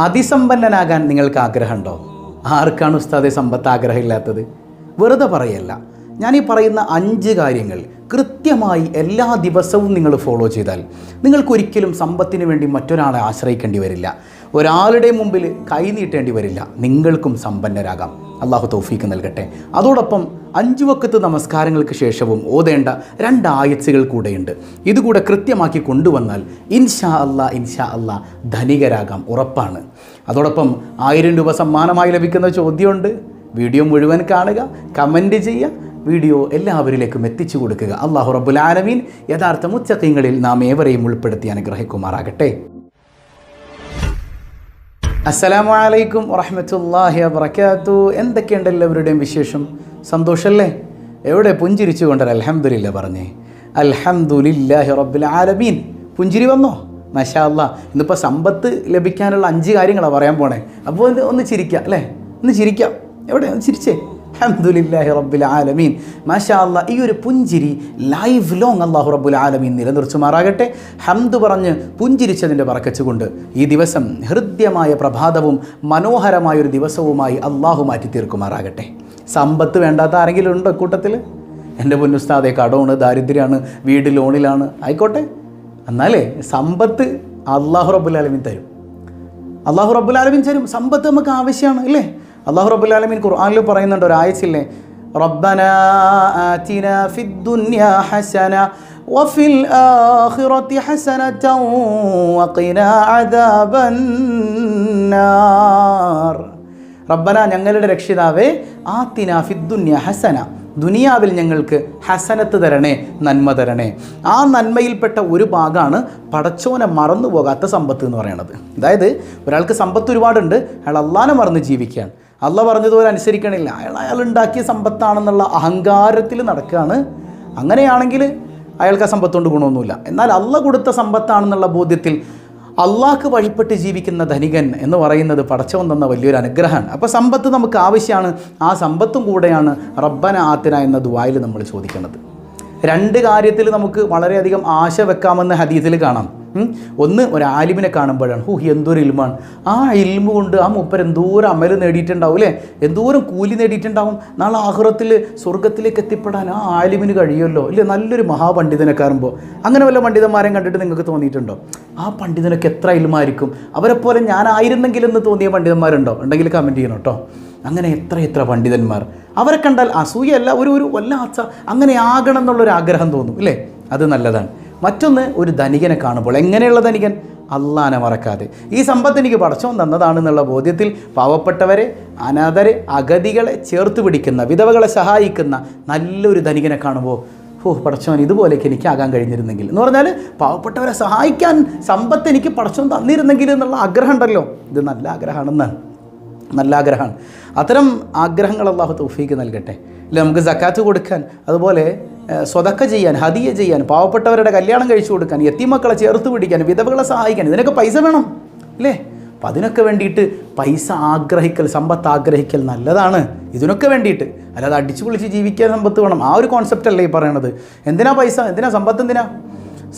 അതിസമ്പന്നനാകാൻ നിങ്ങൾക്ക് ആഗ്രഹമുണ്ടോ ആർക്കാണ് ഉസ്താദെ സമ്പത്ത് ആഗ്രഹമില്ലാത്തത് വെറുതെ പറയല്ല. ഞാൻ ഈ പറയുന്ന അഞ്ച് കാര്യങ്ങൾ കൃത്യമായി എല്ലാ ദിവസവും നിങ്ങൾ ഫോളോ ചെയ്താൽ നിങ്ങൾക്കൊരിക്കലും സമ്പത്തിന് വേണ്ടി മറ്റൊരാളെ ആശ്രയിക്കേണ്ടി വരില്ല. ഒരാളുടെ മുമ്പിൽ കൈനീട്ടേണ്ടി വരില്ല. നിങ്ങൾക്കും സമ്പന്നരാകാം. അള്ളാഹു തൗഫീക്ക് നൽകട്ടെ. അതോടൊപ്പം അഞ്ചു വക്കത്ത് നമസ്കാരങ്ങൾക്ക് ശേഷവും ഓതേണ്ട രണ്ട് ആയത്തുകൾ കൂടെയുണ്ട്. ഇതുകൂടെ കൃത്യമാക്കി കൊണ്ടുവന്നാൽ ഇൻഷാ അല്ലാ ഇൻഷാ അല്ലാ ധനികരാകാം ഉറപ്പാണ്. അതോടൊപ്പം ആയിരം രൂപ സമ്മാനമായി ലഭിക്കുന്ന ചോദ്യമുണ്ട്. വീഡിയോ മുഴുവൻ കാണുക കമന്റ് ചെയ്യുക വീഡിയോ എല്ലാവരിലേക്കും എത്തിച്ചു കൊടുക്കുക. അള്ളാഹു റബ്ബുൽ ആലമീൻ യഥാർത്ഥ മുച്ചക്കങ്ങളിൽ നാം ഏവരെയും ഉൾപ്പെടുത്തി അനുഗ്രഹിക്കുമാറാകട്ടെ. അസ്സലാമു അലൈക്കും വറഹമത്തല്ലാഹി വബർക്കാത്തു എന്തൊക്കെയുണ്ട് എല്ലാവരുടെയും വിശേഷം? സന്തോഷമല്ലേ എവിടെ പുഞ്ചിരിച്ചു കൊണ്ടൊരു അലഹമുല്ല പറഞ്ഞേ. അൽഹംദുലില്ലാഹി റബ്ബിൽ ആലമീൻ. പുഞ്ചിരി വന്നോ? മഷാ അല്ലാ ഇന്നിപ്പോൾ സമ്പത്ത് ലഭിക്കാനുള്ള അഞ്ച് കാര്യങ്ങളാണ് പറയാൻ പോണേ. അപ്പോൾ ഒന്ന് ചിരിക്കാം അല്ലേ? ഒന്ന് ചിരിക്കാം. എവിടെ? ഒന്ന് ചിരിച്ചേ. അൽഹംദുലില്ലാഹി റബ്ബിൽ ആലമീൻ. മാഷാ ഈ ഒരു പുഞ്ചിരി ലൈഫ് ലോങ് അള്ളാഹു റബ്ബുൽ ആലമീൻ നിലനിർച്ചുമാറാകട്ടെ ഹംദു പറഞ്ഞ് പുഞ്ചിരിച്ചതിന്റെ പറക്കച്ചുകൊണ്ട് ഈ ദിവസം ഹൃദ്യമായ പ്രഭാതവും മനോഹരമായ ഒരു ദിവസവുമായി അള്ളാഹു മാറ്റി തീർക്കുമാറാകട്ടെ സമ്പത്ത് വേണ്ടാത്ത ആരെങ്കിലും ഉണ്ടോ കൂട്ടത്തിൽ എന്റെ പൊന്നുസ്താദെ കടമാണ് ദാരിദ്ര്യമാണ് വീട് ലോണിലാണ്. ആയിക്കോട്ടെ. എന്നാലേ സമ്പത്ത് അള്ളാഹു റബ്ബുൽ ആലമീൻ തരും. അള്ളാഹു റബ്ബുൽ ആലമീൻ തരും. സമ്പത്ത് നമുക്ക് ആവശ്യമാണ് അല്ലേ? അള്ളാഹു റബ്ബുൽ ആലമീൻ ഖുർആനിൽ പറയുന്നുണ്ട് ഒരു ആയച്ചില്ലേ റബ്ബന ആതിന ഫിദ്ദുനിയ ഹസന وفي الآخرة حسنة وقنا عذاب النار റബ്ബന ഞങ്ങളുടെ രക്ഷിതാവേ ആത്തിന ഫിദ്ദുന്യ ഹസന ദുനിയാവിൽ ഞങ്ങൾക്ക് ഹസനത്ത് തരണേ നന്മ തരണേ ആ നന്മയിൽപ്പെട്ട ഒരു ഭാഗമാണ് പടച്ചോനെ മറന്നു പോകാത്ത സമ്പത്ത് എന്ന് പറയുന്നത് അതായത് ഒരാൾക്ക് സമ്പത്ത് ഒരുപാടുണ്ട് അയാൾ അള്ളാനെ മറന്ന് ജീവിക്കുകയാണ് അള്ള പറഞ്ഞതുപോലെ അനുസരിക്കണില്ല. അയാൾ അയാൾ ഉണ്ടാക്കിയ സമ്പത്താണെന്നുള്ള അഹങ്കാരത്തിൽ നടക്കുകയാണ്. അങ്ങനെയാണെങ്കിൽ അയാൾക്ക് ആ സമ്പത്ത് കൊണ്ട് ഗുണമൊന്നുമില്ല. എന്നാൽ അള്ള കൊടുത്ത സമ്പത്താണെന്നുള്ള ബോധ്യത്തിൽ അള്ളാഹ്ക്ക് വഴിപ്പെട്ട് ജീവിക്കുന്ന ധനികൻ എന്ന് പറയുന്നത് പടച്ചവൻ തന്ന വലിയൊരു അനുഗ്രഹമാണ്. അപ്പോൾ സമ്പത്ത് നമുക്ക് ആവശ്യമാണ്. ആ സമ്പത്തും കൂടെയാണ് റബ്ബന ആത്തിന എന്ന ദുവായിൽ നമ്മൾ ചോദിക്കുന്നത്. രണ്ട് കാര്യത്തിൽ നമുക്ക് വളരെയധികം ആശ വെക്കാമെന്ന് ഹദീസിൽ കാണാം. ഒന്ന് ഒരു ആലിമിനെ കാണുമ്പോഴാണ്. ഹൂ എന്തൊരു ഇൽമാണ്. ആ ഇൽമ കൊണ്ട് ആ മുപ്പർ എന്തോരം അമൽ നേടിയിട്ടുണ്ടാവും അല്ലേ? എന്തോരം കൂലി നേടിയിട്ടുണ്ടാവും. നാളെ ആഹുറത്തിൽ സ്വർഗത്തിലേക്ക് എത്തിപ്പെടാൻ ആ ആലിമിന് കഴിയുമല്ലോ. ഇല്ലേ? നല്ലൊരു മഹാപണ്ഡിതനെ കാണുമ്പോൾ. അങ്ങനെ വല്ല പണ്ഡിതന്മാരെയും കണ്ടിട്ട് നിങ്ങൾക്ക് തോന്നിയിട്ടുണ്ടോ? ആ പണ്ഡിതനൊക്കെ എത്ര ഇൽമായിരിക്കും? അവരെപ്പോലെ ഞാനായിരുന്നെങ്കിൽ എന്ന് തോന്നിയ പണ്ഡിതന്മാരുണ്ടോ? ഉണ്ടെങ്കിൽ കമന്റ് ചെയ്യണം കേട്ടോ. അങ്ങനെ എത്ര എത്ര പണ്ഡിതന്മാർ. അവരെ കണ്ടാൽ അസൂയല്ല ഒരു ഒരു വല്ലാത്ത അങ്ങനെ ആകണം എന്നുള്ളൊരു ആഗ്രഹം തോന്നും ഇല്ലേ? അത് നല്ലതാണ്. മറ്റൊന്ന് ഒരു ധനികനെ കാണുമ്പോൾ. എങ്ങനെയുള്ള ധനികൻ? അള്ളാനെ മറക്കാതെ. ഈ സമ്പത്ത് എനിക്ക് പടച്ചോൻ തന്നതാണെന്നുള്ള ബോധ്യത്തിൽ പാവപ്പെട്ടവരെ അനാഥരെ അഗതികളെ ചേർത്ത് പിടിക്കുന്ന വിധവകളെ സഹായിക്കുന്ന നല്ലൊരു ധനികനെ കാണുമ്പോൾ ഓ പടച്ചോൻ ഇതുപോലെയൊക്കെ എനിക്ക് ആകാൻ കഴിഞ്ഞിരുന്നെങ്കിൽ. എന്ന് പറഞ്ഞാൽ പാവപ്പെട്ടവരെ സഹായിക്കാൻ സമ്പത്ത് എനിക്ക് പടച്ചോൻ തന്നിരുന്നെങ്കിൽ എന്നുള്ള ആഗ്രഹം ഉണ്ടല്ലോ. ഇത് നല്ല ആഗ്രഹമാണെന്നാണ്. നല്ല ആഗ്രഹമാണ്. അത്തരം ആഗ്രഹങ്ങൾ അള്ളാഹു തൗഫീക്ക് നൽകട്ടെ. ഇല്ല നമുക്ക് സക്കാത്ത് കൊടുക്കാൻ. അതുപോലെ സ്വതക്ക ചെയ്യാൻ ഹതിയ ചെയ്യാൻ പാവപ്പെട്ടവരുടെ കല്യാണം കഴിച്ചു കൊടുക്കാൻ എത്തിമക്കളെ ചേർത്ത് പിടിക്കാൻ വിധവകളെ സഹായിക്കാൻ ഇതിനൊക്കെ പൈസ വേണം അല്ലേ അപ്പം അതിനൊക്കെ വേണ്ടിയിട്ട് പൈസ ആഗ്രഹിക്കൽ സമ്പത്ത് ആഗ്രഹിക്കൽ നല്ലതാണ്. ഇതിനൊക്കെ വേണ്ടിയിട്ട്. അല്ലാതെ അടിച്ചു പൊളിച്ച് ജീവിക്കാൻ സമ്പത്ത് വേണം. ആ ഒരു കോൺസെപ്റ്റ് അല്ലേ ഈ പറയണത്. എന്തിനാ പൈസ? എന്തിനാ സമ്പത്ത് എന്തിനാ?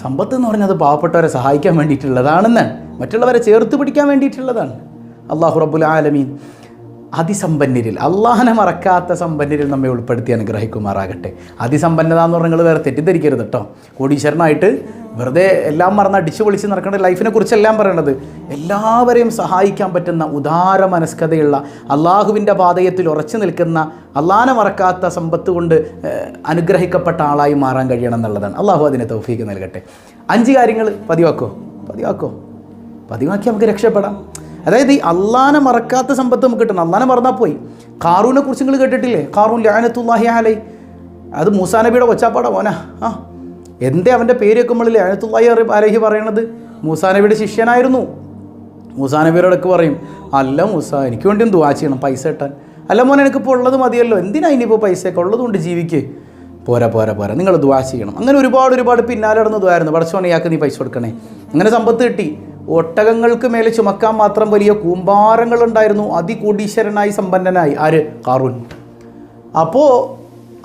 സമ്പത്ത് എന്ന് പറഞ്ഞാൽ അത് പാവപ്പെട്ടവരെ സഹായിക്കാൻ വേണ്ടിയിട്ടുള്ളതാണെന്ന്. മറ്റുള്ളവരെ ചേർത്ത് പിടിക്കാൻ വേണ്ടിയിട്ടുള്ളതാണ്. അള്ളാഹു റബ്ബുൽ ആലമീൻ. അതിസമ്പന്നരിൽ അള്ളാഹനെ മറക്കാത്ത സമ്പന്നരിൽ നമ്മെ ഉൾപ്പെടുത്തി അനുഗ്രഹിക്കുമാറാകട്ടെ. അതിസമ്പന്നത എന്ന് പറഞ്ഞാൽ നിങ്ങൾ വേറെ തെറ്റിദ്ധരിക്കരുത് കേട്ടോ കോടീശ്വരനായിട്ട് വെറുതെ എല്ലാം മറന്ന് അടിച്ചു പൊളിച്ച് നടക്കേണ്ട ലൈഫിനെ കുറിച്ചെല്ലാം പറയണത് എല്ലാവരെയും സഹായിക്കാൻ പറ്റുന്ന ഉദാര മനസ്കതയുള്ള അള്ളാഹുവിന്റെ പാതയത്തിൽ ഉറച്ചു നിൽക്കുന്ന അള്ളാഹനെ മറക്കാത്ത സമ്പത്ത് കൊണ്ട് അനുഗ്രഹിക്കപ്പെട്ട ആളായി മാറാൻ കഴിയണം എന്നുള്ളതാണ്. അള്ളാഹു അതിനെ തൗഫീക്ക് നൽകട്ടെ. അഞ്ച് കാര്യങ്ങൾ പതിവാക്കോ? പതിവാക്കോ? പതിവാക്കി നമുക്ക് രക്ഷപ്പെടാം. അതായത് ഈ അള്ളാനെ മറക്കാത്ത സമ്പത്ത് നമുക്ക് കിട്ടണം. അള്ളാനെ മറന്നാൽ പോയി. കാറൂനെ കുറിച്ച് നിങ്ങൾ കേട്ടിട്ടില്ലേ? കാറൂൻ ലാനത്തുല്ലാഹി അലൈ. അത് മൂസാ നബിയുടെ കൊച്ചാപ്പാടാ മോനാ. ആ. എന്തേ അവന്റെ പേര് വെക്കുമ്പോൾ ലാനത്തുല്ലാഹി അലഹി പറയണത്? മൂസാ നബിയുടെ ശിഷ്യനായിരുന്നു. മൂസാ നബിയോടൊക്കെ പറയും അല്ല മൂസ എനിക്ക് വേണ്ടി ദുവാ ചെയ്യണം? പൈസ കിട്ടാൻ. അല്ല മോനെ എനിക്കിപ്പോൾ ഉള്ളത് മതിയല്ലോ. എന്തിനാ ഇനിയിപ്പോൾ പൈസയൊക്കെ? ഉള്ളത് കൊണ്ട് ജീവിക്ക്. പോരാ പോരാ പോരാ. നിങ്ങൾ ദുവാ ചെയ്യണം. അങ്ങനെ ഒരുപാട് ഒരുപാട് പിന്നാലെ നടന്ന് ദ്വായിരുന്നു പഠിച്ചോണേ ഇയാൾക്ക് നീ പൈസ കൊടുക്കണേ. അങ്ങനെ സമ്പത്ത് കിട്ടി. ഒട്ടകങ്ങൾക്ക് മേലെ ചുമക്കാൻ മാത്രം വലിയ കൂമ്പാരങ്ങൾ ഉണ്ടായിരുന്നു അതികൂടീശ്വരനായി സമ്പന്നനായി. ആര്? കാറൂൻ അപ്പോൾ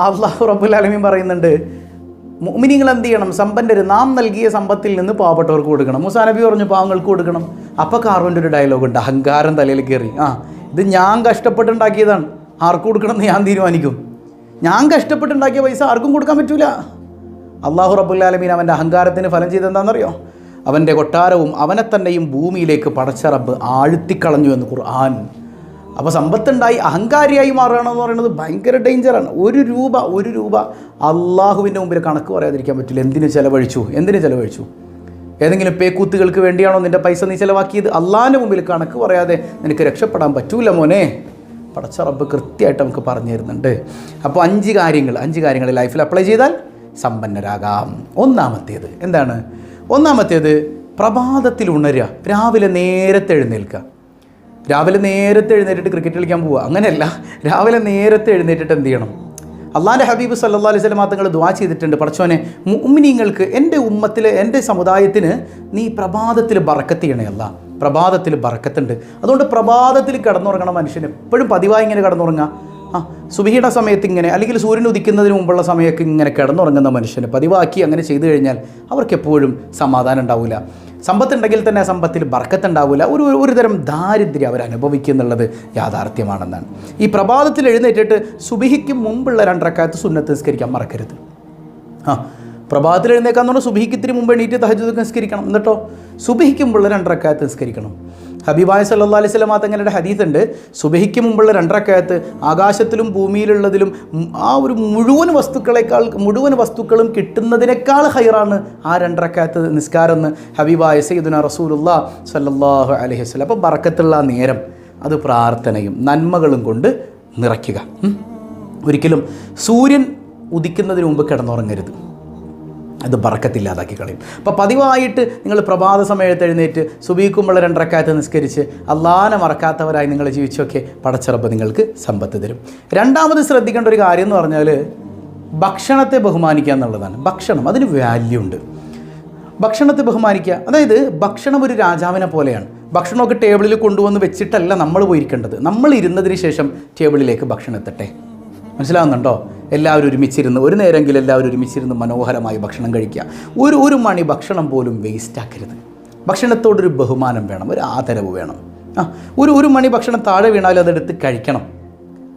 അള്ളാഹു ആലമീൻ പറയുന്നുണ്ട് മുഅ്മിനീങ്ങൾ എന്ത് ചെയ്യണം? സമ്പന്നർ നാം നൽകിയ സമ്പത്തിൽ നിന്ന് പാവപ്പെട്ടവർക്ക് കൊടുക്കണം. മുസാ നബി പറഞ്ഞു പാവങ്ങൾക്ക് കൊടുക്കണം. അപ്പോൾ കാറുവിന്റെ ഒരു ഡയലോഗ് ഉണ്ട്. അഹങ്കാരം തലയിൽ കയറി. ആ ഇത് ഞാൻ കഷ്ടപ്പെട്ടുണ്ടാക്കിയതാണ്. ആർക്ക് കൊടുക്കണം എന്ന് ഞാൻ തീരുമാനിക്കും. ഞാൻ കഷ്ടപ്പെട്ടുണ്ടാക്കിയ പൈസ ആർക്കും കൊടുക്കാൻ പറ്റൂല. അള്ളാഹു റബുല്ലാലമീൻ അവന്റെ അഹങ്കാരത്തിന് ഫലം ചെയ്തെന്താണെന്നറിയോ അവന്റെ കൊട്ടാരവും അവനെ തന്നെയും ഭൂമിയിലേക്ക് പടച്ചറബ് ആഴ്ത്തിക്കളഞ്ഞു എന്ന് ഖുർആൻ. അപ്പോൾ സമ്പത്തുണ്ടായി അഹങ്കാരിയായി മാറുകയാണെന്ന് പറയുന്നത് ഭയങ്കര ഡേഞ്ചറാണ് ഒരു രൂപ ഒരു രൂപ അള്ളാഹുവിന്റെ മുമ്പിൽ കണക്ക് പറയാതിരിക്കാൻ പറ്റില്ല. എന്തിനു ചിലവഴിച്ചു? എന്തിനു ചിലവഴിച്ചു? ഏതെങ്കിലും പേക്കൂത്തുകൾക്ക് വേണ്ടിയാണോ നിന്റെ പൈസ നീ ചിലവാക്കിയത്? അള്ളാഹിന്റെ മുമ്പിൽ കണക്ക് പറയാതെ നിനക്ക് രക്ഷപ്പെടാൻ പറ്റൂല മോനെ. പടച്ച റബ്ബ് കൃത്യമായിട്ട് നമുക്ക് പറഞ്ഞു തരുന്നുണ്ട്. അപ്പോൾ അഞ്ച് കാര്യങ്ങൾ അഞ്ച് കാര്യങ്ങൾ ലൈഫിൽ അപ്ലൈ ചെയ്താൽ സമ്പന്നരാകാം. ഒന്നാമത്തേത് എന്താണ്? ഒന്നാമത്തേത് പ്രഭാതത്തിൽ ഉണരുക. രാവിലെ നേരത്തെ എഴുന്നേൽക്കുക. രാവിലെ നേരത്തെ എഴുന്നേറ്റിട്ട് ക്രിക്കറ്റ് കളിക്കാൻ പോവുക. അങ്ങനെയല്ല. രാവിലെ നേരത്തെ എഴുന്നേറ്റിട്ട് എന്ത് ചെയ്യണം? അള്ളാന്റെ ഹബീബ് സല്ലാ അലൈഹി സ്വലം തങ്ങൾ ദ്വാ ചെയ്തിട്ടുണ്ട്. പടച്ചോനെ മുഅ്മിനീങ്ങൾക്ക് എന്റെ ഉമ്മത്തിൽ എന്റെ സമുദായത്തിന് നീ പ്രഭാതത്തിൽ ബറക്കത്ത് ചെയ്യണേ അല്ല. പ്രഭാതത്തിൽ ബറക്കത്തുണ്ട്. അതുകൊണ്ട് പ്രഭാതത്തിൽ കിടന്നുറങ്ങണം മനുഷ്യൻ. എപ്പോഴും പതിവായി ഇങ്ങനെ കിടന്നുറങ്ങുക. ആ സുബിഹിയുടെ സമയത്ത് ഇങ്ങനെ അല്ലെങ്കിൽ സൂര്യൻ ഉദിക്കുന്നതിന് മുമ്പുള്ള സമയമൊക്കെ ഇങ്ങനെ കിടന്നുറങ്ങുന്ന മനുഷ്യന് പതിവാക്കി അങ്ങനെ ചെയ്തു കഴിഞ്ഞാൽ അവർക്ക് എപ്പോഴും സമാധാനം ഉണ്ടാവില്ല സമ്പത്തുണ്ടെങ്കിൽ തന്നെ ആ സമ്പത്തിൽ ബർക്കത്തുണ്ടാവില്ല ഒരു ഒരു തരം ദാരിദ്ര്യം അവർ അനുഭവിക്കും എന്നുള്ളത് യാഥാർത്ഥ്യമാണെന്നാണ്. ഈ പ്രഭാതത്തിൽ എഴുന്നേറ്റിട്ട് സുബിഹിക്ക് മുമ്പുള്ള രണ്ടരക്കാലത്ത് സുന്നത്ത് നിസ്കരിക്കാൻ മറക്കരുത്. ആ പ്രഭാതത്തിൽ എഴുന്നേക്കാന്ന് പറഞ്ഞാൽ സുബിഹിക്ക് ഇത്തിരി മുമ്പ് എണീറ്റ് തഹജ് നിസ്കരിക്കണം. എന്നിട്ടോ? സുബിഹിക്കുമ്പോൾ രണ്ടരക്കാലത്ത് നിസ്കരിക്കണം. ഹബീബായ സല്ലാ അലൈഹി സ്വലമാ തങ്ങളുടെ ഹദീസ് ഉണ്ട്. സുബഹിക്ക് മുമ്പുള്ള രണ്ടരക്കയത്ത് ആകാശത്തിലും ഭൂമിയിലുള്ളതിലും ആ ഒരു മുഴുവൻ വസ്തുക്കളെക്കാൾ മുഴുവൻ വസ്തുക്കളും കിട്ടുന്നതിനേക്കാൾ ഹൈറാണ് ആ രണ്ടരക്കയത്ത് നിസ്കാരം എന്ന് ഹബീബായ സയ്യിദുന റസൂലുള്ള സല്ലാഹു അലൈഹി വസല്ലം. അപ്പോൾ ബറക്കത്തുള്ള നേരം അത് പ്രാർത്ഥനയും നന്മകളും കൊണ്ട് നിറയ്ക്കുക. ഒരിക്കലും സൂര്യൻ ഉദിക്കുന്നതിന് മുമ്പ് കിടന്നുറങ്ങരുത്. അത് ബറക്കത്തില്ലാതാക്കി കളയും. അപ്പോൾ പതിവായിട്ട് നിങ്ങൾ പ്രഭാത സമയത്ത് എഴുന്നേറ്റ് സുബീക്കുമ്പോൾ രണ്ടരക്കാലത്ത് നിസ്കരിച്ച് അള്ളാനെ മറക്കാത്തവരായി നിങ്ങൾ ജീവിച്ചൊക്കെ പടച്ചിറപ്പ് നിങ്ങൾക്ക് സമ്പത്ത് തരും. രണ്ടാമത് ശ്രദ്ധിക്കേണ്ട ഒരു കാര്യം എന്ന് പറഞ്ഞാൽ ഭക്ഷണത്തെ ബഹുമാനിക്കുക എന്നുള്ളതാണ്. ഭക്ഷണം അതിന് വാല്യൂ ഉണ്ട്. ഭക്ഷണത്തെ ബഹുമാനിക്കുക അതായത് ഭക്ഷണം ഒരു രാജാവിനെ പോലെയാണ്. ഭക്ഷണമൊക്കെ ടേബിളിൽ കൊണ്ടുവന്ന് വെച്ചിട്ടല്ല നമ്മൾ പോയിരിക്കേണ്ടത്. നമ്മൾ ഇരുന്നതിന് ശേഷം ടേബിളിലേക്ക് ഭക്ഷണം എത്തട്ടെ? മനസ്സിലാവുന്നുണ്ടോ? എല്ലാവരും ഒരുമിച്ചിരുന്ന് ഒരു നേരമെങ്കിലും എല്ലാവരും ഒരുമിച്ചിരുന്ന് മനോഹരമായി ഭക്ഷണം കഴിക്കുക. ഒരു ഒരു മണി ഭക്ഷണം പോലും വേസ്റ്റ് ആക്കരുത്. ഭക്ഷണത്തോടൊരു ബഹുമാനം വേണം ഒരു ആദരവ് വേണം. ആ ഒരു ഒരു മണി ഭക്ഷണം താഴെ വീണാലും അതെടുത്ത് കഴിക്കണം.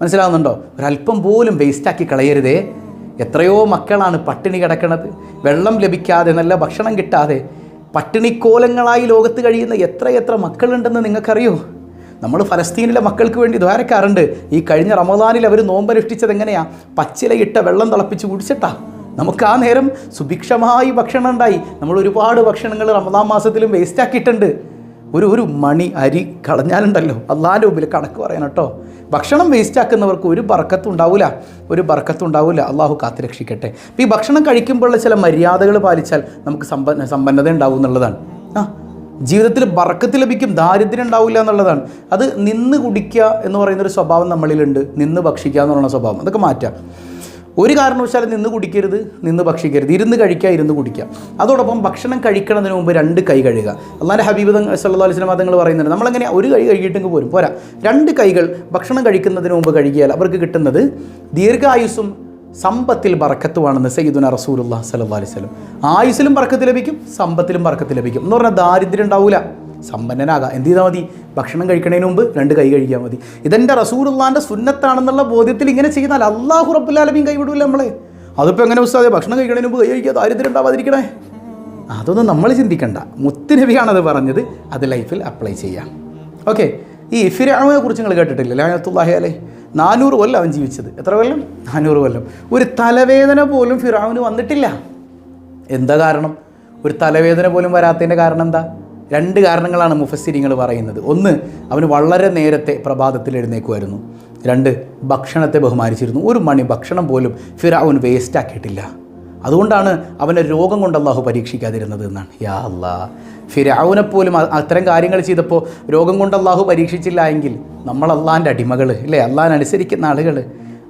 മനസ്സിലാവുന്നുണ്ടോ? ഒരല്പം പോലും വേസ്റ്റാക്കി കളയരുതേ. എത്രയോ മക്കളാണ് പട്ടിണി കിടക്കണത്. വെള്ളം ലഭിക്കാതെ നല്ല ഭക്ഷണം കിട്ടാതെ. പട്ടിണിക്കോലങ്ങളായി ലോകത്ത് കഴിയുന്ന എത്രയെത്ര മക്കളുണ്ടെന്ന് നിങ്ങൾക്കറിയോ? നമ്മൾ ഫലസ്തീനിലെ മക്കൾക്ക് വേണ്ടി ദ്വാരക്കാറുണ്ട് ഈ കഴിഞ്ഞ റമദാനിൽ അവർ നോമ്പനുഷ്ഠിച്ചത് എങ്ങനെയാണ് പച്ചിലയിട്ട വെള്ളം തിളപ്പിച്ച് കുടിച്ചിട്ടാ. നമുക്ക് ആ നേരം സുഭിക്ഷമായി ഭക്ഷണം ഉണ്ടായി. നമ്മൾ ഒരുപാട് ഭക്ഷണങ്ങൾ റമദാൻ മാസത്തിലും വേസ്റ്റ് ആക്കിയിട്ടുണ്ട്. ഒരു ഒരു മണി അരി കളഞ്ഞാലുണ്ടല്ലോ. അള്ളാന്റെ മുമ്പിൽ കണക്ക് പറയാൻ കേട്ടോ. ഭക്ഷണം വേസ്റ്റ് ആക്കുന്നവർക്ക് ഒരു ബർക്കത്തും ഉണ്ടാവില്ല ഒരു ബർക്കത്തും ഉണ്ടാവില്ല അള്ളാഹു കാത്തു രക്ഷിക്കട്ടെ. അപ്പോൾ ഈ ഭക്ഷണം കഴിക്കുമ്പോഴുള്ള ചില മര്യാദകൾ പാലിച്ചാൽ നമുക്ക് സമ്പന്ന സമ്പന്നത ഉണ്ടാവും എന്നുള്ളതാണ്. ആ ജീവിതത്തിൽ ബറക്കത്ത് ലഭിക്കും ദാരിദ്ര്യം ഉണ്ടാവില്ല എന്നുള്ളതാണ്. അത് നിന്ന് കുടിക്കുക എന്ന് പറയുന്ന ഒരു സ്വഭാവം നമ്മളിലുണ്ട്. നിന്ന് ഭക്ഷിക്കുക എന്ന് പറയുന്ന സ്വഭാവം. അതൊക്കെ മാറ്റാം. ഒരു കാരണവശാലും നിന്ന് കുടിക്കരുത് നിന്ന് ഭക്ഷിക്കരുത്. ഇരുന്ന് കഴിക്കുക ഇരുന്ന് കുടിക്കുക. അതോടൊപ്പം ഭക്ഷണം കഴിക്കണതിന് മുമ്പ് രണ്ട് കൈ കഴുകുക. അള്ളാന്റെ ഹബീബ് സല്ലാ അലിസ്ലാം മതങ്ങൾ പറയുന്നുണ്ട് നമ്മളങ്ങനെ ഒരു കൈ കഴുകിയിട്ടെങ്കിൽ പോരും. പോരാ. രണ്ട് കൈകൾ ഭക്ഷണം കഴിക്കുന്നതിന് മുമ്പ് കഴുകിയാൽ അവർക്ക് കിട്ടുന്നത് ദീർഘായുസ്സും സമ്പത്തിൽ ബറക്കത്തുവാണെന്ന് സയ്യിദുന റസൂലുള്ള സല്ലല്ലാഹു അലൈഹി വസല്ലം. ആയുസിലും ബറക്കത്ത് ലഭിക്കും സമ്പത്തിലും ബറക്കത്ത് ലഭിക്കും. എന്ന് പറഞ്ഞാൽ ദാരിദ്ര്യം ഉണ്ടാവില്ല സമ്പന്നനാകാം. എന്ത് ചെയ്താൽ മതി? ഭക്ഷണം കഴിക്കണതിന് മുമ്പ് രണ്ട് കൈ കഴിക്കാൻ മതി. ഇതെന്റെ റസൂലുള്ളാന്റെ സുന്നത്താണെന്നുള്ള ബോധ്യത്തിൽ ഇങ്ങനെ ചെയ്താൽ അള്ളാഹു റബ്ബുല്ലാലമീൻ കൈവിടൂല നമ്മളെ. അതിപ്പോൾ എങ്ങനെ ഉസ്താദെ? ഭക്ഷണം കഴിക്കണതിന് മുമ്പ് കൈ കഴിക്കുക ദാരിദ്ര്യം ഉണ്ടാവാതിരിക്കണേ? അതൊന്നും നമ്മൾ ചിന്തിക്കണ്ട. മുത്തുനബിയാണത് പറഞ്ഞത്. അത് ലൈഫിൽ അപ്ലൈ ചെയ്യാം. ഓക്കെ. ഈ ഫിരാവിനെ കുറിച്ച് നിങ്ങൾ കേട്ടിട്ടില്ല? ലാനത്തുല്ലാഹി അലേ നാനൂറ് കൊല്ലം അവൻ ജീവിച്ചത്. എത്ര കൊല്ലം? നാനൂറ് കൊല്ലം. ഒരു തലവേദന പോലും ഫിറാവിന് വന്നിട്ടില്ല. എന്താ കാരണം? ഒരു തലവേദന പോലും വരാത്തതിന്റെ കാരണം എന്താ? രണ്ട് കാരണങ്ങളാണ് മുഫസ്സിരിങ്ങൾ പറയുന്നത്. ഒന്ന് അവന് വളരെ നേരത്തെ പ്രഭാതത്തിൽ എഴുന്നേക്കുമായിരുന്നു. രണ്ട് ഭക്ഷണത്തെ ബഹുമാനിച്ചിരുന്നു. ഒരു മണി ഭക്ഷണം പോലും ഫിറാവുൻ വേസ്റ്റ് ആക്കിയിട്ടില്ല അതുകൊണ്ടാണ് അവനെ രോഗം കൊണ്ട് അള്ളാഹു പരീക്ഷിക്കാതിരുന്നത് എന്നാണ്. യാ അല്ലാ. ഫിരാവുനെ പോലും അത്തരം കാര്യങ്ങൾ ചെയ്തപ്പോൾ രോഗം കൊണ്ട് അള്ളാഹു പരീക്ഷിച്ചില്ല എങ്കിൽ നമ്മൾ അള്ളാഹിന്റെ അടിമകൾ ഇല്ലേ? അള്ളാഹിനെ അനുസരിക്കുന്ന ആളുകൾ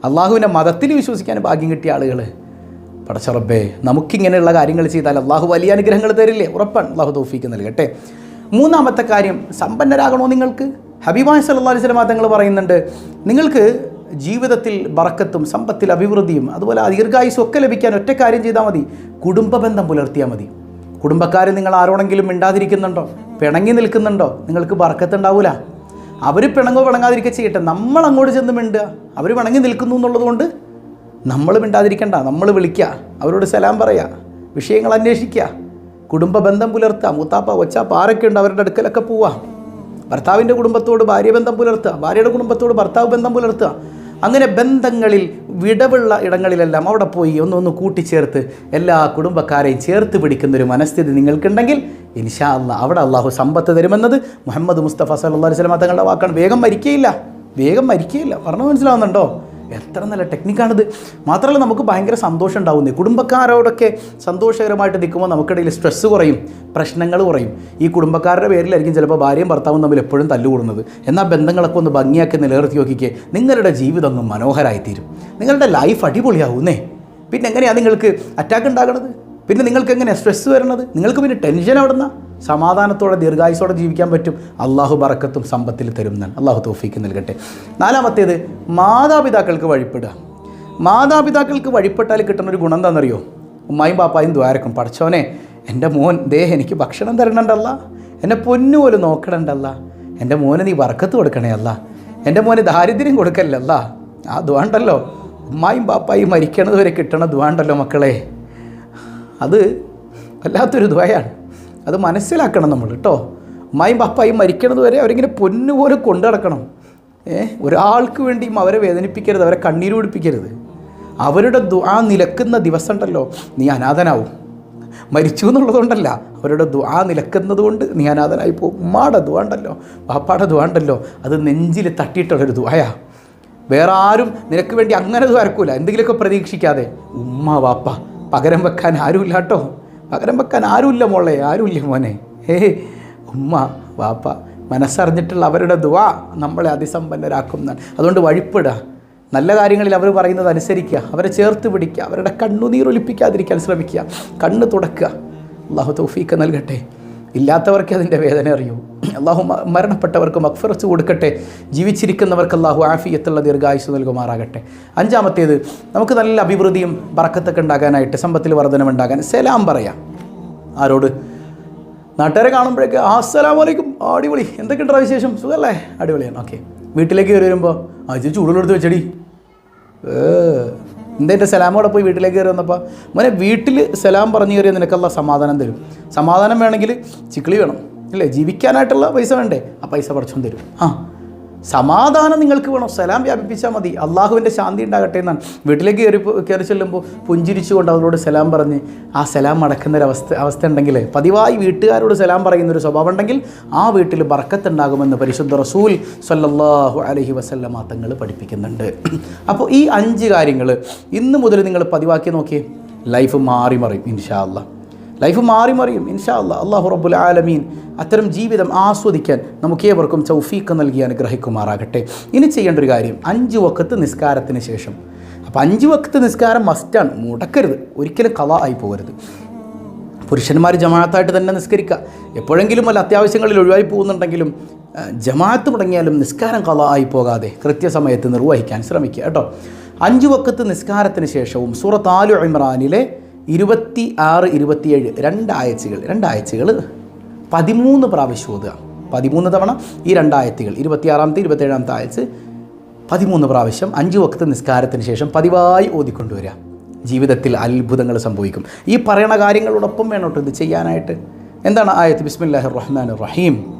അള്ളാഹുവിന്റെ മതത്തിൽ വിശ്വസിക്കാൻ ഭാഗ്യം കിട്ടിയ ആളുകൾ പടച്ചറബേ നമുക്കിങ്ങനെയുള്ള കാര്യങ്ങൾ ചെയ്താൽ അള്ളാഹു വലിയ അനുഗ്രഹങ്ങൾ തരില്ലേ? ഉറപ്പാണ്. അള്ളാഹു തോഫിക്ക് നൽകട്ടെ. മൂന്നാമത്തെ കാര്യം സമ്പന്നരാകണോ നിങ്ങൾക്ക്? ഹബീബായ് സല്ലാ അലൈഹി സ്വലമാ തങ്ങൾ പറയുന്നുണ്ട് നിങ്ങൾക്ക് ജീവിതത്തിൽ ബറക്കത്തും സമ്പത്തിൽ അഭിവൃദ്ധിയും അതുപോലെ ദീർഘായുസും ഒക്കെ ലഭിക്കാൻ ഒറ്റ കാര്യം ചെയ്താൽ മതി. കുടുംബ ബന്ധം പുലർത്തിയാൽ മതി. കുടുംബക്കാർ നിങ്ങൾ ആരോടെങ്കിലും മിണ്ടാതിരിക്കുന്നുണ്ടോ? പിണങ്ങി നിൽക്കുന്നുണ്ടോ? നിങ്ങൾക്ക് ബറക്കത്തുണ്ടാവില്ല അവർ പിണങ്ങോ പിണങ്ങാതിരിക്കുക ചെയ്യട്ടെ. നമ്മൾ അങ്ങോട്ട് ചെന്ന് മിണ്ടുക അവർ പിണങ്ങി നിൽക്കുന്നു എന്നുള്ളതുകൊണ്ട് നമ്മൾ മിണ്ടാതിരിക്കണ്ട. നമ്മൾ വിളിക്കുക അവരോട് സലാം പറയുക വിഷയങ്ങൾ അന്വേഷിക്കുക കുടുംബ ബന്ധം പുലർത്തുക. മൂത്താപ്പ ഒച്ചാപ്പ ആരൊക്കെ ഉണ്ട്? അവരുടെ അടുക്കലൊക്കെ പോവുക ഭർത്താവിന്റെ കുടുംബത്തോട് ഭാര്യ ബന്ധം പുലർത്തുക. ഭാര്യയുടെ കുടുംബത്തോട് ഭർത്താവ് ബന്ധം പുലർത്തുക. അങ്ങനെ ബന്ധങ്ങളിൽ വിടവുള്ള ഇടങ്ങളിലെല്ലാം അവിടെ പോയി ഒന്നൊന്ന് കൂട്ടിച്ചേർത്ത് എല്ലാ കുടുംബക്കാരെയും ചേർത്ത് പിടിക്കുന്ന ഒരു മനസ്ഥിതി നിങ്ങൾക്കുണ്ടെങ്കിൽ ഇൻഷാ അല്ല അവിടെ അള്ളാഹു സമ്പത്ത് തരുമെന്നത് മുഹമ്മദ് മുസ്തഫ അലൈഹി വസല്ലം തങ്ങളുടെ വാക്കാണ്. വേഗം മരിക്കുകയില്ല വേഗം മരിക്കുകയില്ല പറഞ്ഞു മനസ്സിലാവുന്നുണ്ടോ? എത്ര നല്ല ടെക്നിക്കാണിത്. മാത്രമല്ല നമുക്ക് ഭയങ്കര സന്തോഷം ഉണ്ടാവുന്നേ. കുടുംബക്കാരോടൊക്കെ സന്തോഷകരമായിട്ട് നിൽക്കുമ്പോൾ നമുക്കിടയിൽ സ്ട്രെസ്സ് കുറയും പ്രശ്നങ്ങൾ കുറയും. ഈ കുടുംബക്കാരുടെ പേരിലായിരിക്കും ചിലപ്പോൾ ഭാര്യയും ഭർത്താവും തമ്മിൽ എപ്പോഴും തല്ലുകൂടുന്നത്. എന്നാൽ ബന്ധങ്ങളൊക്കെ ഒന്ന് ഭംഗിയാക്കി നിലനിർത്തി നോക്കിക്കേ നിങ്ങളുടെ ജീവിതം ഒന്ന് മനോഹരമായിത്തീരും നിങ്ങളുടെ ലൈഫ് അടിപൊളിയാവുന്നേ. പിന്നെ എങ്ങനെയാണ് നിങ്ങൾക്ക് അറ്റാക്ക് ഉണ്ടാകണത്? പിന്നെ നിങ്ങൾക്ക് എങ്ങനെയാണ് സ്ട്രെസ്സ് വരണത് നിങ്ങൾക്ക് പിന്നെ ടെൻഷൻ എവിടുന്ന? സമാധാനത്തോടെ ദീർഘായുസോടെ ജീവിക്കാൻ പറ്റും. അള്ളാഹു ബറക്കത്തും സമ്പത്തിൽ തരും എന്നാണ് അള്ളാഹു തോഫിക്ക് നൽകട്ടെ. നാലാമത്തേത് മാതാപിതാക്കൾക്ക് വഴിപ്പെടുക. മാതാപിതാക്കൾക്ക് വഴിപ്പെട്ടാൽ കിട്ടുന്ന ഒരു ഗുണം എന്താണെന്നറിയോ? ഉമ്മായും പാപ്പായും ദ്വാരക്കും. പഠിച്ചോനെ എന്റെ മോൻ ദേ എനിക്ക് ഭക്ഷണം തരണണ്ടല്ല. എന്നെ പൊന്നു പോലും നോക്കണണ്ടല്ല. എന്റെ മോനെ നീ വറക്കത്ത് കൊടുക്കണേ അല്ല. എന്റെ മോനെ ദാരിദ്ര്യം കൊടുക്കല്ലല്ല. ആ ദ്വാണ്ടല്ലോ. ഉമ്മായും പാപ്പായും മരിക്കണത് വരെ കിട്ടണ ദ്വാണ്ടല്ലോ മക്കളെ. അത് വല്ലാത്തൊരു ദ്വയാണ്. അത് മനസ്സിലാക്കണം നമ്മൾ കേട്ടോ ഉമ്മായും പപ്പായും മരിക്കണത് വരെ അവരിങ്ങനെ പൊന്നുപോലെ കൊണ്ടു നടക്കണം ഏ? ഒരാൾക്ക് വേണ്ടിയും അവരെ വേദനിപ്പിക്കരുത് അവരെ കണ്ണീര് പിടിപ്പിക്കരുത്. അവരുടെ ആ നിലക്കുന്ന ദിവസം ഉണ്ടല്ലോ നീ അനാഥനാവും. മരിച്ചു എന്നുള്ളതുകൊണ്ടല്ല അവരുടെ ആ നിലക്കുന്നത് കൊണ്ട് നീ അനാഥനായി പോകും. ഉമ്മാടെ ദുവാണ്ടല്ലോ പാപ്പാടെ ദുആ ഉണ്ടല്ലോ അത് നെഞ്ചിൽ തട്ടിയിട്ടുള്ളൊരു ദുവായാ. വേറെ ആരും നിനക്ക് വേണ്ടി അങ്ങനെ വരക്കൂല എന്തെങ്കിലുമൊക്കെ പ്രതീക്ഷിക്കാതെ. ഉമ്മ വാപ്പ പകരം വെക്കാൻ ആരുമില്ല കേട്ടോ പകരം വെക്കാൻ ആരുമില്ല മോളെ ആരുമില്ല മോനെ. ഏ ഉമ്മ വാപ്പ മനസ്സറിഞ്ഞിട്ടുള്ള അവരുടെ ദുവാ നമ്മളെ അതിസമ്പന്നരാക്കുന്നതാണ് അതുകൊണ്ട് വഴിപ്പെടുക നല്ല കാര്യങ്ങളിൽ അവർ പറയുന്നത് അനുസരിക്കുക. അവരെ ചേർത്ത് പിടിക്കുക. അവരുടെ കണ്ണുനീർ ഒലിപ്പിക്കാതിരിക്കാൻ ശ്രമിക്കുക. കണ്ണ് തുടക്കുക. അള്ളാഹു തൗഫീക്ക് നൽകട്ടെ. ഇല്ലാത്തവർക്ക് അതിന്റെ വേദന അറിയൂ. അള്ളാഹു മരണപ്പെട്ടവർക്ക് മക്ഫറച്ച് കൊടുക്കട്ടെ. ജീവിച്ചിരിക്കുന്നവർക്ക് അള്ളാഹു ആഫിയത്തുള്ള ദീർഘായുസ് നൽകുമാറാകട്ടെ. അഞ്ചാമത്തേത് നമുക്ക് നല്ല അഭിവൃദ്ധിയും പറക്കത്തൊക്കെ ഉണ്ടാകാനായിട്ട് സമ്പത്തിൽ വർധനമുണ്ടാകാൻ സലാം പറയാം. ആരോട്? നാട്ടുകാരെ കാണുമ്പോഴേക്ക് അസ്സലാം വലൈക്കും അടിപൊളി എന്തൊക്കെയുണ്ടോ വിശേഷം? സുഖമല്ലേ അടിപൊളിയാണ്. ഓക്കെ. വീട്ടിലേക്ക് കയറി വരുമ്പോൾ ആ ചൂടുകളെടുത്ത് വെച്ചടി. ഏ എന്താ എന്റെ സലാമോടെ പോയി വീട്ടിലേക്ക് കയറി വന്നപ്പോൾ മോനെ വീട്ടിൽ സലാം പറഞ്ഞു കയറിയാൽ നിനക്കുള്ള സമാധാനം തരും. സമാധാനം വേണമെങ്കിൽ ചിക്കിളി വേണം. അല്ലേ ജീവിക്കാനായിട്ടുള്ള പൈസ വേണ്ടേ? ആ പൈസ പറിച്ചും തരും. ആ. സമാധാനം നിങ്ങൾക്ക് വേണം. സലാം വ്യാപിപ്പിച്ചാൽ മതി. അള്ളാഹുവിന്റെ ശാന്തി ഉണ്ടാകട്ടെ എന്നാണ്. വീട്ടിലേക്ക് കയറി കയറി ചെല്ലുമ്പോൾ പുഞ്ചിരിച്ചുകൊണ്ട് അവരോട് സലാം പറഞ്ഞ് ആ സലാം മടക്കുന്നൊരവസ്ഥ അവസ്ഥ ഉണ്ടെങ്കിൽ പതിവായി വീട്ടുകാരോട് സലാം പറയുന്നൊരു സ്വഭാവം ഉണ്ടെങ്കിൽ ആ വീട്ടിൽ ബർക്കത്തുണ്ടാകുമെന്ന് പരിശുദ്ധ റസൂൽ സല്ലല്ലാഹു അലഹി വസല്ലമ തങ്ങൾ പഠിപ്പിക്കുന്നുണ്ട്. അപ്പോൾ ഈ അഞ്ച് കാര്യങ്ങൾ ഇന്ന് മുതൽ നിങ്ങൾ പതിവാക്കി നോക്കിയേ? ലൈഫ് മാറി മറിയും ഇൻഷാ അല്ലാ ലൈഫ് മാറി മറിയും ഇൻഷാ അല്ല. അള്ളാഹു റബ്ബുൽ ആലമീൻ അത്തരം ജീവിതം ആസ്വദിക്കാൻ നമുക്കേവർക്കും ചൗഫീക്ക് നൽകി അനുഗ്രഹിക്കുമാറാകട്ടെ. ഇനി ചെയ്യേണ്ട ഒരു കാര്യം അഞ്ച് വക്കത്ത് നിസ്കാരത്തിന് ശേഷം. അപ്പോൾ അഞ്ച് വക്കത്ത് നിസ്കാരം മസ്റ്റാണ് മുടക്കരുത്. ഒരിക്കലും കവ ആയി പോകരുത്. പുരുഷന്മാർ ജമാഅത്തായിട്ട് തന്നെ നിസ്കരിക്കുക. എപ്പോഴെങ്കിലും വല്ല അത്യാവശ്യങ്ങളിൽ ഒഴിവായി പോകുന്നുണ്ടെങ്കിലും ജമാഅത്ത് മുടങ്ങിയാലും നിസ്കാരം കല ആയി പോകാതെ കൃത്യസമയത്ത് നിർവഹിക്കാൻ ശ്രമിക്കുക കേട്ടോ. അഞ്ച് വക്കത്ത് നിസ്കാരത്തിന് ശേഷവും സൂറത്ത് ആലു ഇമ്രാനിലെ ഇരുപത്തി ആറ് ഇരുപത്തിയേഴ് രണ്ടാഴ്ചകൾ രണ്ടാഴ്ചകൾ പതിമൂന്ന് പ്രാവശ്യം ഓതുക. പതിമൂന്ന് തവണ ഈ രണ്ടായത്തുകൾ ഇരുപത്തിയാറാമത്തെ ഇരുപത്തേഴാമത്തെ ആഴ്ച പതിമൂന്ന് പ്രാവശ്യം അഞ്ച് വക്ത നിസ്കാരത്തിന് ശേഷം പതിവായി ഓതിക്കൊണ്ടുവരിക ജീവിതത്തിൽ അത്ഭുതങ്ങൾ സംഭവിക്കും. ഈ പറയണ കാര്യങ്ങളോടൊപ്പം വേണം കേട്ടോ ഇത് ചെയ്യാനായിട്ട്. എന്താണ് ആയത്ത്? ബിസ്മില്ലാഹിർ റഹ്മാൻ റഹീം.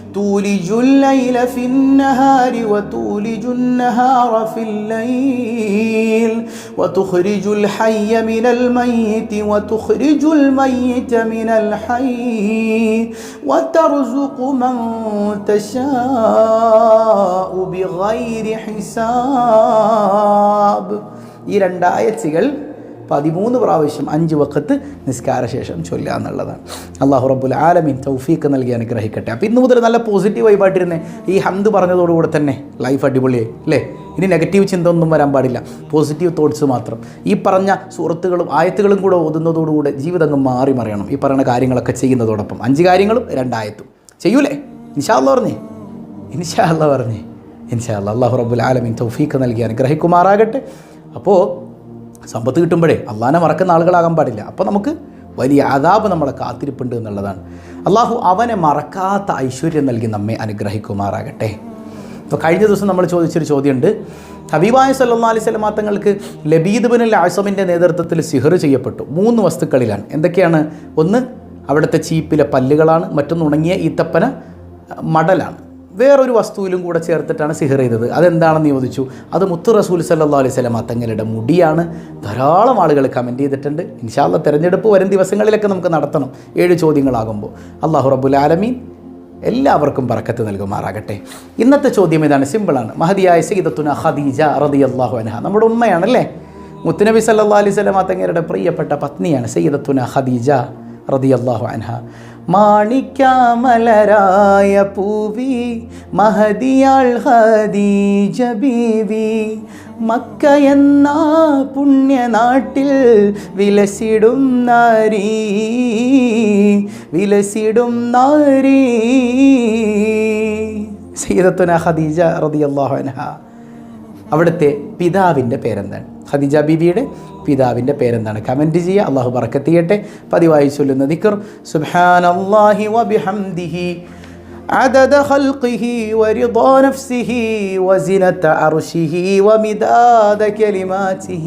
تولج الليل في النهار وتولج النهار في الليل وتخرج الحي من الميت وتخرج الميت من الحي وترزق من تشاء ബിഗൈരി ഹിസാബ് ഈ രണ്ടായച്ചുകൾ പതിമൂന്ന് പ്രാവശ്യം അഞ്ച് വക്കത്ത് നിസ്കാരശേഷം ചൊല്ലുക എന്നുള്ളതാണ്. അള്ളാഹു റബ്ബുൽ ആലമീൻ തൗഫീക്ക് നൽകി അനുഗ്രഹിക്കട്ടെ. അപ്പോൾ ഇന്ന് മുതൽ നല്ല പോസിറ്റീവ് വൈബായിട്ടിരുന്നേ ഈ ഹംദ് പറഞ്ഞതോടുകൂടെ തന്നെ ലൈഫ് അടിപൊളിയായി അല്ലേ? ഇനി നെഗറ്റീവ് ചിന്ത ഒന്നും വരാൻ പാടില്ല. പോസിറ്റീവ് തോട്ട്സ് മാത്രം. ഈ പറഞ്ഞ സുഹൃത്തുക്കളും ആയത്തുകളും കൂടെ ഓതുന്നതോടുകൂടെ ജീവിതം മാറി മറിയണം. ഈ പറയുന്ന കാര്യങ്ങളൊക്കെ ചെയ്യുന്നതോടൊപ്പം. അഞ്ച് കാര്യങ്ങളും രണ്ടായത്തും ചെയ്യൂലേ? ഇൻഷാല്ല പറഞ്ഞേ. ഇൻഷാല്ല പറഞ്ഞേ. ഇൻഷാല്ല അള്ളാഹു റബ്ബുൽ ആലമീൻ തൗഫീക്ക് നൽകി അനുഗ്രഹിക്കുമാറാകട്ടെ. അപ്പോൾ സമ്പത്ത് കിട്ടുമ്പോഴേ അള്ളാനെ മറക്കുന്ന ആളുകളാകാൻ പാടില്ല. അപ്പോൾ നമുക്ക് വലിയ അതാപ് നമ്മളെ കാത്തിരിപ്പുണ്ട് എന്നുള്ളതാണ്. അള്ളാഹു അവനെ മറക്കാത്ത ഐശ്വര്യം നൽകി നമ്മെ അനുഗ്രഹിക്കുമാറാകട്ടെ. ഇപ്പോൾ കഴിഞ്ഞ ദിവസം നമ്മൾ ചോദിച്ചൊരു ചോദ്യമുണ്ട്. ഹബീബായ സല്ലാ അലൈഹി സ്വലമാ തങ്ങൾക്ക് ലബീദ് ബിനുൽ ആസമിന്റെ നേതൃത്വത്തിൽ സിഹർ ചെയ്യപ്പെട്ടു. മൂന്ന് വസ്തുക്കളിലാണ്. എന്തൊക്കെയാണ്? ഒന്ന് അവിടുത്തെ ചീപ്പിലെ പല്ലുകളാണ്. മറ്റൊന്ന് ഉണങ്ങിയ ഈത്തപ്പന മടലാണ്. വേറൊരു വസ്തുവിലും കൂടെ ചേർത്തിട്ടാണ് സിഹർ ചെയ്തത്. അതെന്താണെന്ന് ചോദിച്ചു. അത് മുത്തു റസൂൽ സല്ലാ അലൈഹി സ്വലമ തങ്ങളുടെ മുടിയാണ്. ധാരാളം ആളുകൾ കമന്റ് ചെയ്തിട്ടുണ്ട്. ഇൻഷാല്ല തിരഞ്ഞെടുപ്പ് വരും ദിവസങ്ങളിലൊക്കെ നമുക്ക് നടത്തണം. ഏഴ് ചോദ്യങ്ങളാകുമ്പോൾ. അള്ളാഹു റബുൽ ആലമീൻ എല്ലാവർക്കും പറക്കത്ത് നൽകുമാറാകട്ടെ. ഇന്നത്തെ ചോദ്യം ഇതാണ്. സിമ്പിളാണ് മഹദിയായ സീദത്തുന ഖദീജ റതി അള്ളാഹു അനഹ നമ്മുടെ ഉമ്മയാണല്ലേ? മുത്തുനബി സല്ലാ അലൈഹി സ്വലമ തങ്ങളുടെ പ്രിയപ്പെട്ട പത്നിയാണ് സയ്യിദത്തുന ഖദീജ റതി അള്ളാഹു അൻഹ. മാണിക്യാമലരായ പൂവി മഹദിയാൾ ഖദീജ ബീവി മക്ക എന്ന പുണ്യനാട്ടിൽ വിലസിടും നാരീ വിലസിടും നാരീ. സീതത്തുന ഹദീജ റതി അള്ളാഹു അൻഹ. അവിടുത്തെ പിതാവിന്റെ പേരെന്താണ്? ഖദീജ ബീവിയുടെ പിതാവിൻ്റെ പേരെന്താണ് കമൻറ്റ് ചെയ്യുക അള്ളാഹു ബറക്കത്ത് ചെയ്യട്ടെ പതിവായി ചൊല്ലുന്ന ദിക്കർ സുബ്ഹാനല്ലാഹി വബിഹംദിഹി عدد خلقه ورضا نفسه وزنة عرشه ومداد كلماته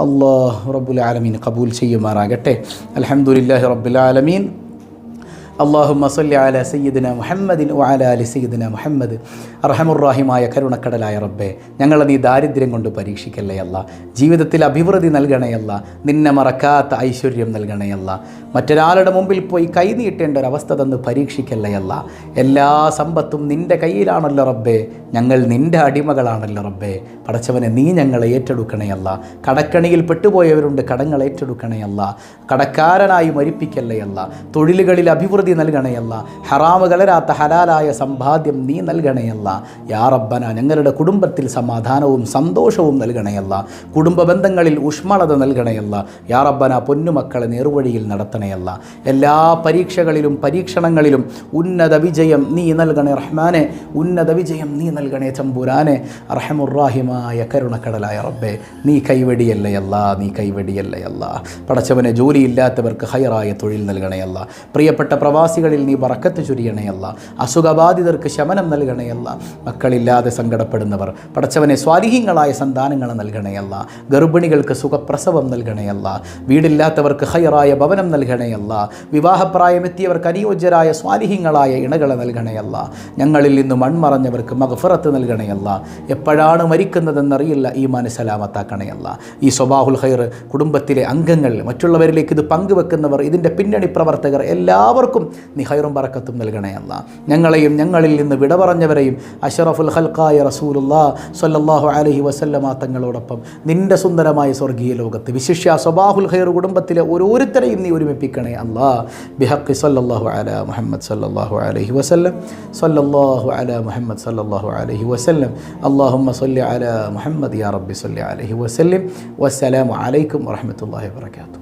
അള്ളാഹ് റബ്ബുൽ ആലമീൻ കബൂൽ ചെയ്യുമാറാകട്ടെ. അലഹമുല്ലാഹി റബ്ബുൽ ആലമീൻ. അള്ളാഹുമ്മ സല്ലി അല സയ്യിദിന മുഹമ്മദിൻ വഅല അലി സയ്യിദിന മുഹമ്മദ്. അർഹമുറാഹിമായ കരുണക്കടലായ റബ്ബെ ഞങ്ങളെ നീ ദാരിദ്ര്യം കൊണ്ട് പരീക്ഷിക്കല്ലേ അല്ല. ജീവിതത്തിൽ അഭിവൃദ്ധി നൽകണയല്ല നിന്നെ മറക്കാത്ത ഐശ്വര്യം നൽകണയല്ല മറ്റൊരാളുടെ മുമ്പിൽ പോയി കൈനീട്ടേണ്ട ഒരവസ്ഥ തന്ന് പരീക്ഷിക്കല്ലയല്ല എല്ലാ സമ്പത്തും നിന്റെ കയ്യിലാണല്ലോ റബ്ബേ. ഞങ്ങൾ നിന്റെ അടിമകളാണല്ലോ റബ്ബേ. പടച്ചവനെ നീ ഞങ്ങളെ ഏറ്റെടുക്കണയല്ല കടക്കണിയിൽ പെട്ടുപോയവരുണ്ട് കടങ്ങൾ ഏറ്റെടുക്കണയല്ല കടക്കാരനായി മരിപ്പിക്കല്ലയല്ല തൊഴിലുകളിൽ അഭിവൃദ്ധി നൽകണയല്ല. ഹറാമ് കലരാത്ത ഹലാലായ സമ്പാദ്യം നീ നൽകണയല്ല. യാ റബ്ബന ഞങ്ങളുടെ കുടുംബത്തിൽ സമാധാനവും സന്തോഷവും നൽകണയല്ല. കുടുംബ ബന്ധങ്ങളിൽ ഊഷ്മളത നൽകണയല്ല. യാ റബ്ബന പൊന്നുമക്കളെ നേർവഴിയിൽ നടത്തണയല്ല. എല്ലാ പരീക്ഷകളിലും പരീക്ഷണങ്ങളിലും ഉന്നത വിജയം നീ നൽകണേ റഹ്മാനെ ഉന്നത വിജയം നീ നൽകണേ ചമ്പുരാനെ റഹമുറാഹിമായ കരുണക്കടലായ റബ്ബെ നീ കൈവടിയല്ലയല്ല നീ കൈവടിയല്ലയല്ല. പടച്ചവനെ ജോലിയില്ലാത്തവർക്ക് ഹയറായ തൊഴിൽ നൽകണയല്ല. പ്രിയപ്പെട്ട പ്രവാസികളിൽ നീ വറക്കത്ത് ചുരിയണയല്ല അസുഖബാധിതർക്ക് ശമനം നൽകണയല്ല മക്കളില്ലാതെ സങ്കടപ്പെടുന്നവർ പടച്ചവനെ സ്വാലിഹീങ്ങളായ സന്താനങ്ങൾ നൽകണയല്ല ഗർഭിണികൾക്ക് സുഖപ്രസവം നൽകണയല്ല വീടില്ലാത്തവർക്ക് ഹയറായ ഭവനം നൽകണയല്ല വിവാഹപ്രായമെത്തിയവർക്ക് അനുയോജ്യരായ സ്വാലിഹീങ്ങളായ ഇണകളെ നൽകണയല്ല ഞങ്ങളിൽ നിന്ന് മൺമറഞ്ഞവർക്ക് മഗഫറത്ത് നൽകണയല്ല എപ്പോഴാണ് മരിക്കുന്നതെന്നറിയില്ല ഈ മനസ്സലാമത്താക്കണയല്ല ഈ സ്വബാഹുൽ ഹൈർ കുടുംബത്തിലെ അംഗങ്ങൾ മറ്റുള്ളവരിലേക്ക് ഇത് പങ്കുവെക്കുന്നവർ ഇതിന്റെ പിന്നണി പ്രവർത്തകർ എല്ലാവർക്കും നീ ഹൈറും നൽകണേ അല്ല. ഞങ്ങളെയും ഞങ്ങളിൽ നിന്ന് വിട പറഞ്ഞവരെയും അഷറഫുൽ ഹൽക്കായ റസൂലുല്ലാ സല്ലാഹു അലഹി വസല്ലമ തങ്ങളോടൊപ്പം നിന്റെ സുന്ദരമായ സ്വർഗീയ ലോകത്ത് വിശിഷ്യ സ്വബാഹുൽ ഹൈർ കുടുംബത്തിലെ ഓരോരുത്തരെയും നീ ഒരുമിപ്പിക്കണേ അല്ലാ. ബിഹക്കി സല്ലല്ലാഹു അല മുഹമ്മദ് സല്ലല്ലാഹു അലഹി വസല്ലം. സല്ലല്ലാഹു അല മുഹമ്മദ് സല്ലല്ലാഹു അലഹി വസല്ലം. അല്ലാഹുമ്മ സല്ലി അല മുഹമ്മദ് യാ റബ്ബി സല്ലി അലഹി വസല്ലം. വസ്സലാമു അലൈക്കും വറഹ്മത്തുള്ളാഹി വബറകാതുഹു.